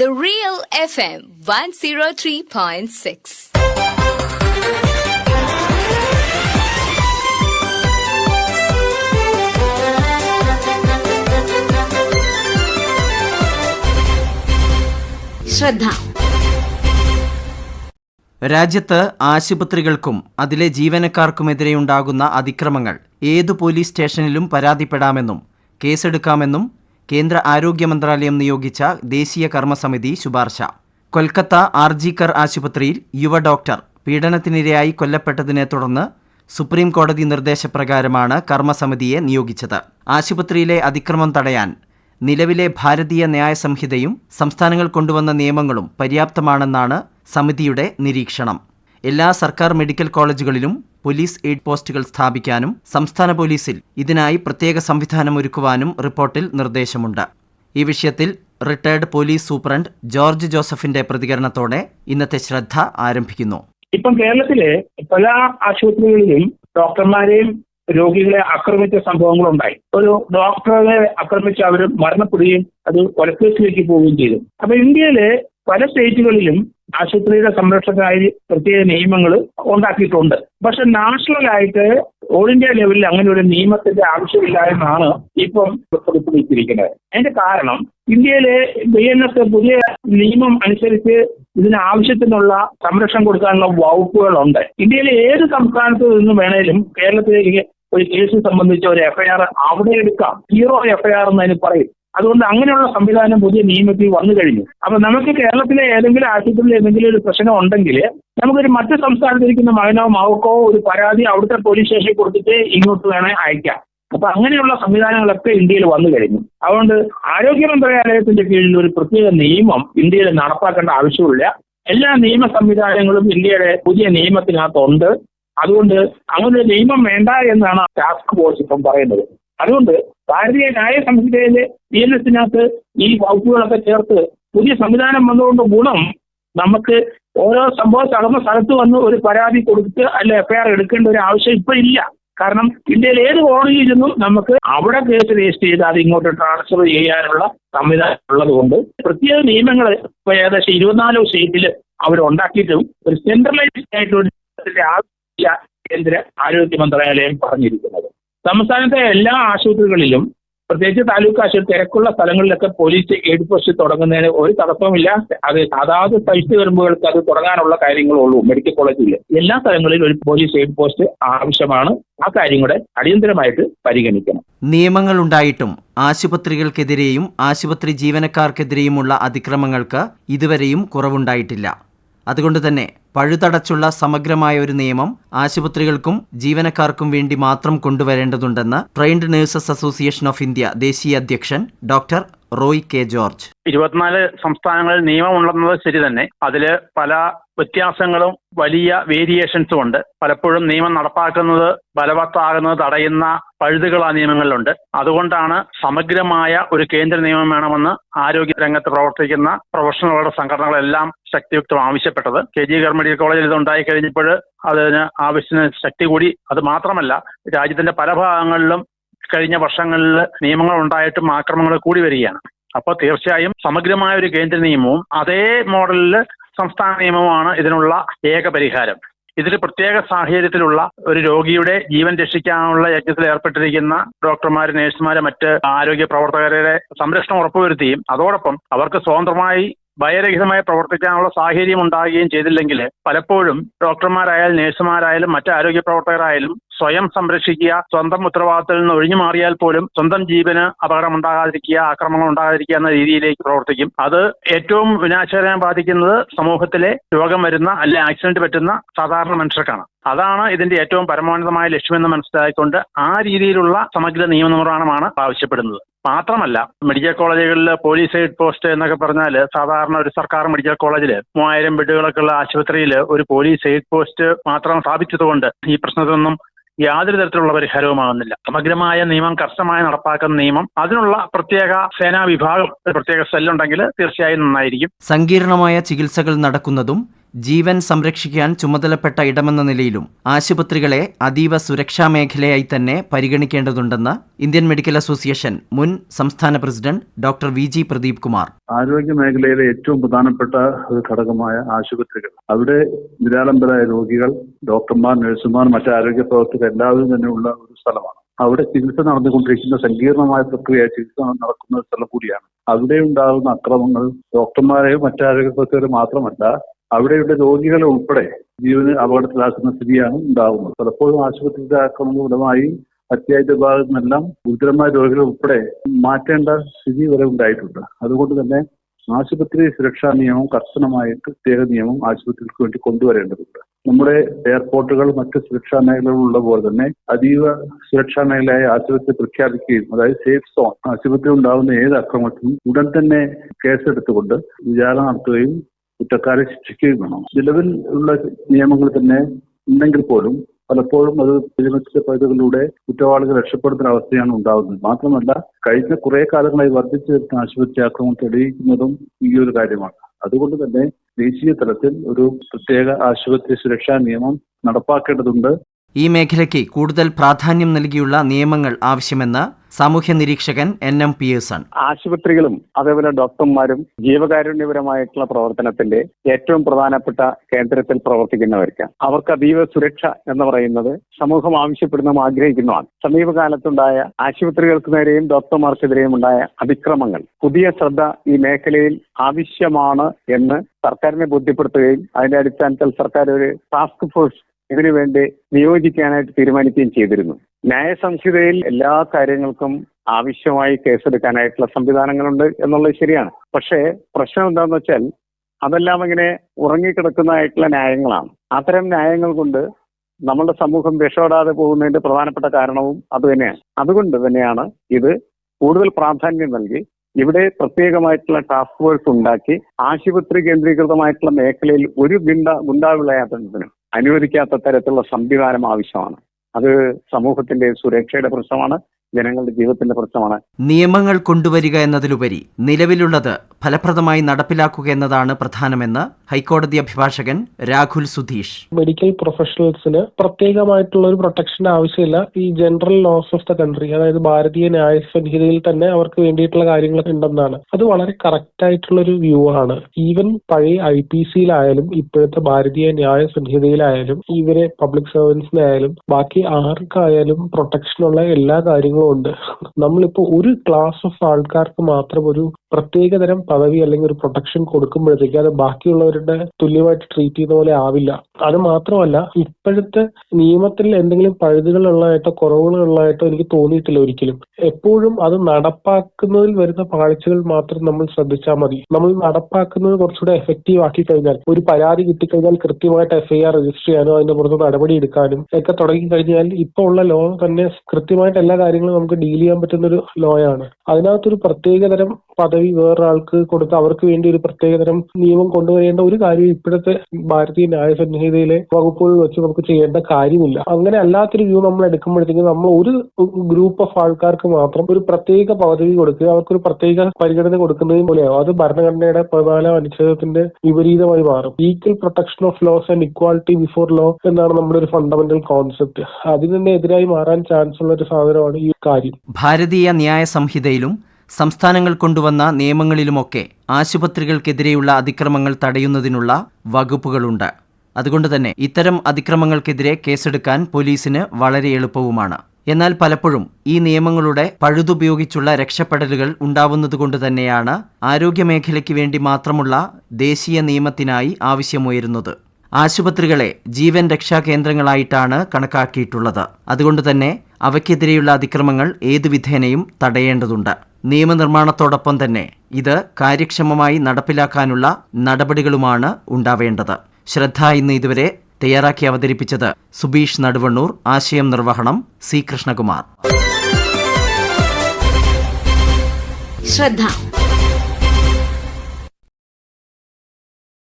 The Real FM 103.6. ശ്രദ്ധ രാജ്യത്ത് ആശുപത്രികൾക്കും അതിലെ ജീവനക്കാർക്കുമെതിരെയുണ്ടാകുന്ന അതിക്രമങ്ങൾ ഏതു പോലീസ് സ്റ്റേഷനിലും പരാതിപ്പെടാമെന്നും കേസെടുക്കാമെന്നും കേന്ദ്ര ആരോഗ്യ മന്ത്രാലയം നിയോഗിച്ച ദേശീയ കർമ്മസമിതി ശുപാർശ. കൊൽക്കത്ത ആർജിക്കർ ആശുപത്രിയിൽ യുവ ഡോക്ടർ പീഡനത്തിനിരയായി കൊല്ലപ്പെട്ടതിനെ തുടർന്ന് സുപ്രീം കോടതി നിർദ്ദേശപ്രകാരമാണ് കർമ്മസമിതിയെ നിയോഗിച്ചത്. ആശുപത്രിയിലെ അതിക്രമം തടയാൻ നിലവിലെ ഭാരതീയ ന്യായ സംഹിതയും സംസ്ഥാനങ്ങൾ കൊണ്ടുവന്ന നിയമങ്ങളും പര്യാപ്തമാണെന്നാണ് സമിതിയുടെ നിരീക്ഷണം. എല്ലാ സർക്കാർ മെഡിക്കൽ കോളേജുകളിലും പോലീസ് എയ്ഡ് പോസ്റ്റുകൾ സ്ഥാപിക്കാനും സംസ്ഥാന പോലീസിൽ ഇതിനായി പ്രത്യേക സംവിധാനം ഒരുക്കുവാനും റിപ്പോർട്ടിൽ നിർദ്ദേശമുണ്ട്. ഈ വിഷയത്തിൽ റിട്ടയർഡ് പോലീസ് സൂപ്രണ്ട് ജോർജ് ജോസഫിന്റെ പ്രതികരണത്തോടെ ഇന്നത്തെ ശ്രദ്ധ ആരംഭിക്കുന്നു. ഇപ്പം കേരളത്തിലെ പല ആശുപത്രികളിലും ഡോക്ടർമാരെയും രോഗികളെ ആക്രമിച്ച സംഭവങ്ങളുണ്ടായി. ഒരു ഡോക്ടറെ ആക്രമിച്ച് അവർ മരണപ്പെടുകയും അത് കൊലക്കേസിലേക്ക് പോവുകയും ചെയ്തു. അപ്പൊ ഇന്ത്യയിലെ പല സ്റ്റേറ്റുകളിലും ആശുപത്രിയുടെ സംരക്ഷണത്തിനായി പ്രത്യേക നിയമങ്ങൾ ഉണ്ടാക്കിയിട്ടുണ്ട്. പക്ഷെ നാഷണലായിട്ട് ഓൾ ഇന്ത്യ ലെവലിൽ അങ്ങനെ ഒരു നിയമത്തിന്റെ ആവശ്യമില്ല എന്നാണ് ഇപ്പം പുറപ്പെടുവിച്ചിരിക്കുന്നത് അതിന്റെ കാരണം ഇന്ത്യയിലെ ബി എൻ എസ് പുതിയ നിയമം അനുസരിച്ച് ഇതിന് ആവശ്യത്തിനുള്ള സംരക്ഷണം കൊടുക്കാനുള്ള വകുപ്പുകളുണ്ട്. ഇന്ത്യയിലെ ഏത് സംസ്ഥാനത്ത് നിന്നും വേണേലും കേരളത്തിലേക്ക് ഒരു കേസ് സംബന്ധിച്ച ഒരു എഫ്ഐആർ അവിടെ എടുക്കാം. സീറോ എഫ്ഐആർ എന്നതിന് പറയും. അതുകൊണ്ട് അങ്ങനെയുള്ള സംവിധാനം പുതിയ നിയമത്തിൽ വന്നു കഴിഞ്ഞു. അപ്പൊ നമുക്ക് കേരളത്തിലെ ഏതെങ്കിലും ആശുപത്രിയിൽ എന്തെങ്കിലും ഒരു പ്രശ്നം ഉണ്ടെങ്കിൽ നമുക്കൊരു മറ്റു സംസ്ഥാനത്തിരിക്കുന്ന മകനോ മകക്കോ ഒരു പരാതി അവിടുത്തെ പോലീസ് സ്റ്റേഷനിൽ കൊടുത്തിട്ട് ഇങ്ങോട്ട് വേണേ അയക്കാം. അപ്പൊ അങ്ങനെയുള്ള സംവിധാനങ്ങളൊക്കെ ഇന്ത്യയിൽ വന്നു കഴിഞ്ഞു. അതുകൊണ്ട് ആരോഗ്യ മന്ത്രാലയത്തിന്റെ കീഴിൽ ഒരു പ്രത്യേക നിയമം ഇന്ത്യയിൽ നടപ്പാക്കേണ്ട ആവശ്യമില്ല. എല്ലാ നിയമ സംവിധാനങ്ങളും ഇന്ത്യയുടെ പുതിയ നിയമത്തിനകത്തുണ്ട്. അതുകൊണ്ട് അങ്ങനെ നിയമം വേണ്ട എന്നാണ് ടാസ്ക് ഫോഴ്സ് ഇപ്പം പറയുന്നത്. അതുകൊണ്ട് ഭാരതീയ ന്യായ സംഹിതയിലെ ബി എൻ എസിനകത്ത് ഈ വകുപ്പുകളൊക്കെ ചേർത്ത് പുതിയ സംവിധാനം വന്നതുകൊണ്ട് ഗുണം നമുക്ക് ഓരോ സംഭവം നടന്ന സ്ഥലത്ത് വന്ന് ഒരു പരാതി കൊടുത്ത് അല്ലെ എഫ്ഐആർ എടുക്കേണ്ട ഒരു ആവശ്യം ഇപ്പൊ ഇല്ല. കാരണം ഇന്ത്യയിൽ ഏത് കോടതിയിൽ ഇരുന്നും നമുക്ക് അവിടെ കേസ് രജിസ്റ്റർ ചെയ്ത് അത് ഇങ്ങോട്ട് ട്രാൻസ്ഫർ ചെയ്യാനുള്ള സംവിധാനം ഉള്ളത് കൊണ്ട് പ്രത്യേക നിയമങ്ങൾ ഇപ്പൊ ഏകദേശം ഇരുപത്തിനാലോ സ്റ്റേറ്റിൽ അവർ ഉണ്ടാക്കിയിട്ടും ഒരു സെൻട്രലൈസ്ഡ് ആയിട്ടുള്ള കേന്ദ്ര ആരോഗ്യ മന്ത്രാലയം പറഞ്ഞിരിക്കുന്നത്. സംസ്ഥാനത്തെ എല്ലാ ആശുപത്രികളിലും പ്രത്യേകിച്ച് താലൂക്ക് ആശുപത്രി തിരക്കുള്ള സ്ഥലങ്ങളിലൊക്കെ പോലീസ് എയ്ഡ് പോസ്റ്റ് തുടങ്ങുന്നതിന് ഒരു തടസ്സവുമില്ല. അത് അതാത് സൈറ്റ് വരുമ്പോഴേക്ക് അത് തുടങ്ങാനുള്ള കാര്യങ്ങളേ ഉള്ളൂ മെഡിക്കൽ കോളേജിൽ എല്ലാ സ്ഥലങ്ങളിലും ഒരു പോലീസ് എയ്ഡ് പോസ്റ്റ് ആവശ്യമാണ്. ആ കാര്യം കൂടെ അടിയന്തരമായിട്ട് പരിഗണിക്കണം. നിയമങ്ങൾ ഉണ്ടായിട്ടും ആശുപത്രികൾക്കെതിരെയും ആശുപത്രി ജീവനക്കാർക്കെതിരെയുമുള്ള അതിക്രമങ്ങൾക്ക് ഇതുവരെയും കുറവുണ്ടായിട്ടില്ല. അതുകൊണ്ട് തന്നെ പഴുതടച്ചുള്ള സമഗ്രമായ ഒരു നിയമം ആശുപത്രികൾക്കും ജീവനക്കാർക്കും വേണ്ടി മാത്രം കൊണ്ടുവരേണ്ടതുണ്ടെന്ന് trained nurses association of India ദേശീയ അധ്യക്ഷൻ ഡോക്ടർ റോയ് കെ ജോർജ്. ഇരുപത്തിനാല് സംസ്ഥാനങ്ങളിൽ നിയമമുണ്ടെന്നത് ശരി തന്നെ. അതിൽ പല വ്യത്യാസങ്ങളും വലിയ വേരിയേഷൻസും ഉണ്ട്. പലപ്പോഴും നിയമം നടപ്പാക്കുന്നത് ബലവത്താകുന്നത് തടയുന്ന പഴുതുകൾ ആ നിയമങ്ങളിലുണ്ട്. അതുകൊണ്ടാണ് സമഗ്രമായ ഒരു കേന്ദ്ര നിയമം വേണമെന്ന് ആരോഗ്യ രംഗത്ത് പ്രവർത്തിക്കുന്ന പ്രൊഫഷണലുകളുടെ സംഘടനകളെല്ലാം ശക്തിയുക്തം ആവശ്യപ്പെട്ടത്. കെ ജി ഗവൺമെന്റ് മെഡിക്കൽ കോളേജിൽ ഇത് ഉണ്ടായി കഴിഞ്ഞപ്പോൾ അതിന് ആവശ്യത്തിന് ശക്തി കൂടി. അത് മാത്രമല്ല രാജ്യത്തിന്റെ പല ഭാഗങ്ങളിലും കഴിഞ്ഞ വർഷങ്ങളിൽ നിയമങ്ങൾ ഉണ്ടായിട്ടും ആക്രമണങ്ങൾ കൂടി വരികയാണ്. അപ്പോൾ തീർച്ചയായും സമഗ്രമായ ഒരു കേന്ദ്ര നിയമവും അതേ മോഡലിൽ സംസ്ഥാന നിയമവുമാണ് ഇതിനുള്ള ഏക പരിഹാരം. ഇതിൽ പ്രത്യേക സാഹചര്യത്തിലുള്ള ഒരു രോഗിയുടെ ജീവൻ രക്ഷിക്കാനുള്ള യജ്ഞത്തിൽ ഏർപ്പെട്ടിരിക്കുന്ന ഡോക്ടർമാർ നഴ്സുമാര് മറ്റ് ആരോഗ്യ പ്രവർത്തകരുടെ സംരക്ഷണം ഉറപ്പുവരുത്തുകയും അതോടൊപ്പം അവർക്ക് സ്വതന്ത്രമായി ഭയരഹിതമായി പ്രവർത്തിക്കാനുള്ള സാഹചര്യം ഉണ്ടാകുകയും ചെയ്തില്ലെങ്കിൽ പലപ്പോഴും ഡോക്ടർമാരായാലും നഴ്സുമാരായാലും മറ്റ് ആരോഗ്യ പ്രവർത്തകരായാലും സ്വയം സംരക്ഷിക്കുക സ്വന്തം ഉത്തരവാദിത്തത്തിൽ നിന്ന് ഒഴിഞ്ഞു മാറിയാൽ പോലും സ്വന്തം ജീവന് അപകടം ഉണ്ടാകാതിരിക്കുക ആക്രമണം ഉണ്ടാകാതിരിക്കുക എന്ന രീതിയിലേക്ക് പ്രവർത്തിക്കും. അത് ഏറ്റവും വിനാശകരമായി ബാധിക്കുന്നത് സമൂഹത്തിലെ രോഗം വരുന്ന അല്ലെ ആക്സിഡന്റ് പറ്റുന്ന സാധാരണ മനുഷ്യർക്കാണ്. അതാണ് ഇതിന്റെ ഏറ്റവും പരമോന്നതമായ ലക്ഷ്യമെന്ന് മനസ്സിലാക്കിക്കൊണ്ട് ആ രീതിയിലുള്ള സമഗ്ര നിയമനിർമ്മാണമാണ് ആവശ്യപ്പെടുന്നത്. മാത്രമല്ല മെഡിക്കൽ കോളേജുകളിൽ പോലീസ് എയ്ഡ് പോസ്റ്റ് എന്നൊക്കെ പറഞ്ഞാൽ സാധാരണ ഒരു സർക്കാർ മെഡിക്കൽ കോളേജിൽ മൂവായിരം ബെഡുകളൊക്കെ ഉള്ള ആശുപത്രിയിൽ ഒരു പോലീസ് എയ്ഡ് പോസ്റ്റ് മാത്രം സ്ഥാപിച്ചതുകൊണ്ട് ഈ പ്രശ്നത്തിനൊന്നും യാതൊരു തരത്തിലുള്ള പരിഹാരവുമാകുന്നില്ല. സമഗ്രമായ നിയമം കർശനമായി നടപ്പാക്കുന്ന നിയമം അതിനുള്ള പ്രത്യേക സേനാ വിഭാഗം പ്രത്യേക സെല്ലുണ്ടെങ്കിൽ തീർച്ചയായും നന്നായിരിക്കും. സങ്കീർണമായ ചികിത്സകൾ നടക്കുന്നതും ജീവൻ സംരക്ഷിക്കാൻ ചുമതലപ്പെട്ട ഇടമെന്ന നിലയിലും ആശുപത്രികളെ അതീവ സുരക്ഷാ മേഖലയായി തന്നെ പരിഗണിക്കേണ്ടതുണ്ടെന്ന് ഇന്ത്യൻ മെഡിക്കൽ അസോസിയേഷൻ മുൻ സംസ്ഥാന president doctor V G Pradeep Kumar. ആരോഗ്യ മേഖലയിലെ ഏറ്റവും പ്രധാനപ്പെട്ട ഒരു ഘടകമായ ആശുപത്രികൾ. അവിടെ നിരാലംബരായ രോഗികൾ ഡോക്ടർമാർ നഴ്സുമാർ മറ്റ് ആരോഗ്യ പ്രവർത്തകർ എല്ലാവരും തന്നെ ഉള്ള ഒരു സ്ഥലമാണ്. അവിടെ ചികിത്സ നടന്നുകൊണ്ടിരിക്കുന്ന സങ്കീർണമായ പ്രക്രിയ ചികിത്സ നടക്കുന്ന സ്ഥലം കൂടിയാണ്. അവിടെ ഉണ്ടാകുന്ന അക്രമങ്ങൾ ഡോക്ടർമാരെയും മറ്റാരോഗ്യ പ്രവർത്തകരെ മാത്രമല്ല അവിടെയുള്ള രോഗികളെ ഉൾപ്പെടെ ജീവന് അപകടത്തിലാക്കുന്ന സ്ഥിതിയാണ് ഉണ്ടാകുന്നത്. പലപ്പോഴും ആശുപത്രിയുടെ ആക്രമണ ഫലമായി അത്യാഹിത വിഭാഗത്തിൽ ഗുരുതരമായ രോഗികൾ ഉൾപ്പെടെ മാറ്റേണ്ട സ്ഥിതി വരെ ഉണ്ടായിട്ടുണ്ട്. അതുകൊണ്ട് തന്നെ ആശുപത്രി സുരക്ഷാ നിയമം കർശനമായിട്ട് പ്രത്യേക നിയമം ആശുപത്രികൾക്ക് വേണ്ടി കൊണ്ടുവരേണ്ടതുണ്ട്. നമ്മുടെ എയർപോർട്ടുകൾ മറ്റ് സുരക്ഷാ മേഖലകളുള്ള പോലെ തന്നെ അതീവ സുരക്ഷാ മേഖലയായ ആശുപത്രി പ്രഖ്യാപിക്കുകയും അതായത് സേഫ് സോൺ ആശുപത്രി ഉണ്ടാകുന്ന ഏത് അക്രമത്തിനും ഉടൻ തന്നെ കേസെടുത്തുകൊണ്ട് വിചാരണ നടത്തുകയും കുറ്റക്കാരെ ശിക്ഷിക്കുകയും വേണം. നിലവിൽ ഉള്ള നിയമങ്ങൾ തന്നെ ഉണ്ടെങ്കിൽ പോലും പലപ്പോഴും അത് വിരമിച്ച പദ്ധതികളിലൂടെ കുറ്റവാളികൾ രക്ഷപ്പെടുന്ന അവസ്ഥയാണ് ഉണ്ടാകുന്നത്. മാത്രമല്ല കഴിഞ്ഞ കുറെ കാലങ്ങളായി വർദ്ധിച്ചു വരുന്ന ആശുപത്രി ആക്രമണം തെളിയിക്കുന്നതും ഈ ഒരു കാര്യമാണ്. അതുകൊണ്ട് തന്നെ ദേശീയ തലത്തിൽ ഒരു പ്രത്യേക ആശുപത്രി സുരക്ഷാ നിയമം നടപ്പാക്കേണ്ടതുണ്ട്. ഈ മേഖലയ്ക്ക് കൂടുതൽ പ്രാധാന്യം നൽകിയുള്ള നിയമങ്ങൾ ആവശ്യമെന്ന് സാമൂഹ്യ നിരീക്ഷകൻ എൻ എം പിയേഴ്സൺ. ആശുപത്രികളും അതേപോലെ ഡോക്ടർമാരും ജീവകാരുണ്യപരമായിട്ടുള്ള പ്രവർത്തനത്തിന്റെ ഏറ്റവും പ്രധാനപ്പെട്ട കേന്ദ്രത്തിൽ പ്രവർത്തിക്കുന്നവർക്ക് അവർക്ക് അതീവ സുരക്ഷ എന്ന് പറയുന്നത് സമൂഹം ആവശ്യപ്പെടുന്നതും ആഗ്രഹിക്കുന്നതാണ്. സമീപകാലത്തുണ്ടായ ആശുപത്രികൾക്ക് നേരെയും ഡോക്ടർമാർക്കെതിരെയും ഉണ്ടായ അതിക്രമങ്ങൾ പുതിയ ശ്രദ്ധ ഈ മേഖലയിൽ ആവശ്യമാണ് എന്ന് സർക്കാരിനെ ബോധ്യപ്പെടുത്തുകയും അതിന്റെ അടിസ്ഥാനത്തിൽ സർക്കാർ ഒരു ടാസ്ക് ഫോഴ്സ് ഇതിനു വേണ്ടി നിയോജിക്കാനായിട്ട് തീരുമാനിക്കുകയും ചെയ്തിരുന്നു. ന്യായസംഹിതയിൽ എല്ലാ കാര്യങ്ങൾക്കും ആവശ്യമായി കേസെടുക്കാനായിട്ടുള്ള സംവിധാനങ്ങളുണ്ട് എന്നുള്ളത് ശരിയാണ്. പക്ഷേ പ്രശ്നം എന്താണെന്ന് വെച്ചാൽ അതെല്ലാം ഇങ്ങനെ ഉറങ്ങിക്കിടക്കുന്നതായിട്ടുള്ള ന്യായങ്ങളാണ്. അത്തരം ന്യായങ്ങൾ കൊണ്ട് നമ്മളുടെ സമൂഹം രക്ഷപ്പെടാതെ പോകുന്നതിന്റെ പ്രധാനപ്പെട്ട കാരണവും അതുതന്നെയാണ് അതുകൊണ്ട് തന്നെയാണ് ഇത് കൂടുതൽ പ്രാധാന്യം നൽകി ഇവിടെ പ്രത്യേകമായിട്ടുള്ള ടാസ്ക് ഫോഴ്സ് ഉണ്ടാക്കി ആശുപത്രി കേന്ദ്രീകൃതമായിട്ടുള്ള മേഖലയിൽ ഒരു ഗുണ്ട ഗുണ്ടാവിളയാത്തതിനും അനുവദിക്കാത്ത തരത്തിലുള്ള സംവിധാനം ആവശ്യമാണ്. അത് സമൂഹത്തിന്റെ സുരക്ഷയുടെ പ്രശ്നമാണ്. ജനങ്ങളുടെ ജീവിതത്തിന്റെ പ്രശ്നമാണ്. നിയമങ്ങൾ കൊണ്ടുവരിക എന്നതിലുപരി നിലവിലുള്ളത് ഫലപ്രദമായി നടപ്പിലാക്കുക എന്നതാണ് പ്രധാനമെന്ന് ഹൈക്കോടതി അഭിഭാഷകൻ രാഹുൽ സുധീഷ്. മെഡിക്കൽ പ്രൊഫഷണൽസിന് പ്രത്യേകമായിട്ടുള്ള ഒരു പ്രൊട്ടക്ഷന്റെ ആവശ്യമില്ല. ഈ general laws of the country അതായത് ഭാരതീയ ന്യായ സംഹിതയിൽ തന്നെ അവർക്ക് വേണ്ടിയിട്ടുള്ള കാര്യങ്ങൾ ഉണ്ടെന്നാണ്. അത് വളരെ കറക്റ്റ് ആയിട്ടുള്ള ഒരു വ്യൂ ആണ്. ഈവൻ പഴയ ഐ പി സിയിലായാലും ഇപ്പോഴത്തെ ഭാരതീയ ന്യായ സംഹിതയിലായാലും ഇവരെ പബ്ലിക് സർവൻസിനായാലും ബാക്കി ആർക്കായാലും പ്രൊട്ടക്ഷനുള്ള എല്ലാ കാര്യങ്ങളും ഉണ്ട് നമ്മളിപ്പോ ഒരു ക്ലാസ് ഓഫ് ആൾക്കാർക്ക് മാത്രം ഒരു പ്രത്യേകതരം പദവി അല്ലെങ്കിൽ ഒരു പ്രൊട്ടക്ഷൻ കൊടുക്കുമ്പോഴത്തേക്ക് അത് ബാക്കിയുള്ളവരുടെ തുല്യമായിട്ട് ട്രീറ്റ് ചെയ്യുന്ന പോലെ ആവില്ല. അത് മാത്രമല്ല ഇപ്പോഴത്തെ നിയമത്തിൽ എന്തെങ്കിലും പഴുതുകളുള്ളതായിട്ടോ കുറവുകളുള്ളതായിട്ടോ എനിക്ക് തോന്നിയിട്ടില്ല ഒരിക്കലും. എപ്പോഴും അത് നടപ്പാക്കുന്നതിൽ വരുന്ന പാഴ്ചകൾ മാത്രം നമ്മൾ ശ്രദ്ധിച്ചാൽ മതി. നമ്മൾ നടപ്പാക്കുന്നത് കുറച്ചുകൂടെ എഫക്റ്റീവ് ആക്കി കഴിഞ്ഞാൽ ഒരു പരാതി കിട്ടിക്കഴിഞ്ഞാൽ കൃത്യമായിട്ട് എഫ്ഐആർ രജിസ്റ്റർ ചെയ്യാനോ അതിന്റെ പുറത്ത് നടപടി എടുക്കാനും ഒക്കെ തുടങ്ങി കഴിഞ്ഞാൽ ഇപ്പോൾ ഉള്ള ലോ തന്നെ കൃത്യമായിട്ട് എല്ലാ കാര്യങ്ങളും നമുക്ക് ഡീൽ ചെയ്യാൻ പറ്റുന്ന ഒരു ലോ ആണ് അതിനകത്തൊരു പ്രത്യേകതരം പദവി വേറൊരാൾക്ക് കൊടുത്ത് അവർക്ക് വേണ്ടി ഒരു പ്രത്യേകതരം നിയമം കൊണ്ടുവരേണ്ട ഒരു കാര്യം ഇപ്പോഴത്തെ ഭാരതീയ ന്യായ സംഹിതയിലെ വകുപ്പുകൾ വെച്ച് നമുക്ക് ചെയ്യേണ്ട കാര്യമില്ല. അങ്ങനെ അല്ലാത്തൊരു വ്യൂ നമ്മൾ എടുക്കുമ്പോഴത്തേക്കും നമ്മൾ ഒരു ഗ്രൂപ്പ് ഓഫ് ആൾക്കാർക്ക് മാത്രം ഒരു പ്രത്യേക പദവി കൊടുക്കുക അവർക്കൊരു പ്രത്യേക പരിഗണന കൊടുക്കുന്നതും പോലെയാവും. അത് ഭരണഘടനയുടെ പതിനാലാം അനുച്ഛേദത്തിന്റെ വിപരീതമായി മാറും. Equal protection of laws and equality before law എന്നാണ് നമ്മുടെ ഒരു ഫണ്ടമെന്റൽ കോൺസെപ്റ്റ് അതിന് തന്നെ എതിരായി മാറാൻ ചാൻസ് ഉള്ള ഒരു സാധനമാണ് ഈ കാര്യം. ഭാരതീയ ന്യായ സംഹിതയിലും സംസ്ഥാനങ്ങൾ കൊണ്ടുവന്ന നിയമങ്ങളിലുമൊക്കെ ആശുപത്രികൾക്കെതിരെയുള്ള അതിക്രമങ്ങൾ തടയുന്നതിനുള്ള വകുപ്പുകളുണ്ട്. അതുകൊണ്ട് തന്നെ ഇത്തരം അതിക്രമങ്ങൾക്കെതിരെ കേസെടുക്കാൻ പോലീസിന് വളരെ എളുപ്പവുമാണ്. എന്നാൽ പലപ്പോഴും ഈ നിയമങ്ങളുടെ പഴുതുപയോഗിച്ചുള്ള രക്ഷപ്പെടലുകൾ ഉണ്ടാവുന്നതുകൊണ്ട് തന്നെയാണ് ആരോഗ്യമേഖലയ്ക്ക് വേണ്ടി മാത്രമുള്ള ദേശീയ നിയമത്തിനായി ആവശ്യമുയരുന്നത്. ആശുപത്രികളെ ജീവൻ രക്ഷാ കേന്ദ്രങ്ങളായിട്ടാണ് കണക്കാക്കിയിട്ടുള്ളത്. അതുകൊണ്ട് തന്നെ അവയ്ക്കെതിരെയുള്ള അതിക്രമങ്ങൾ ഏതു വിധേനയും തടയേണ്ടതുണ്ട്. നിയമനിർമ്മാണത്തോടൊപ്പം തന്നെ ഇത് കാര്യക്ഷമമായി നടപ്പിലാക്കാനുള്ള നടപടികളുമാണ് ഉണ്ടാവേണ്ടത്. ശ്രദ്ധ ഇന്ന് ഇതുവരെ തയ്യാറാക്കി അവതരിപ്പിച്ചത് സുബീഷ് നടുവണ്ണൂർ ആശയം നിർവഹണം സി കൃഷ്ണകുമാർ. ശ്രദ്ധ.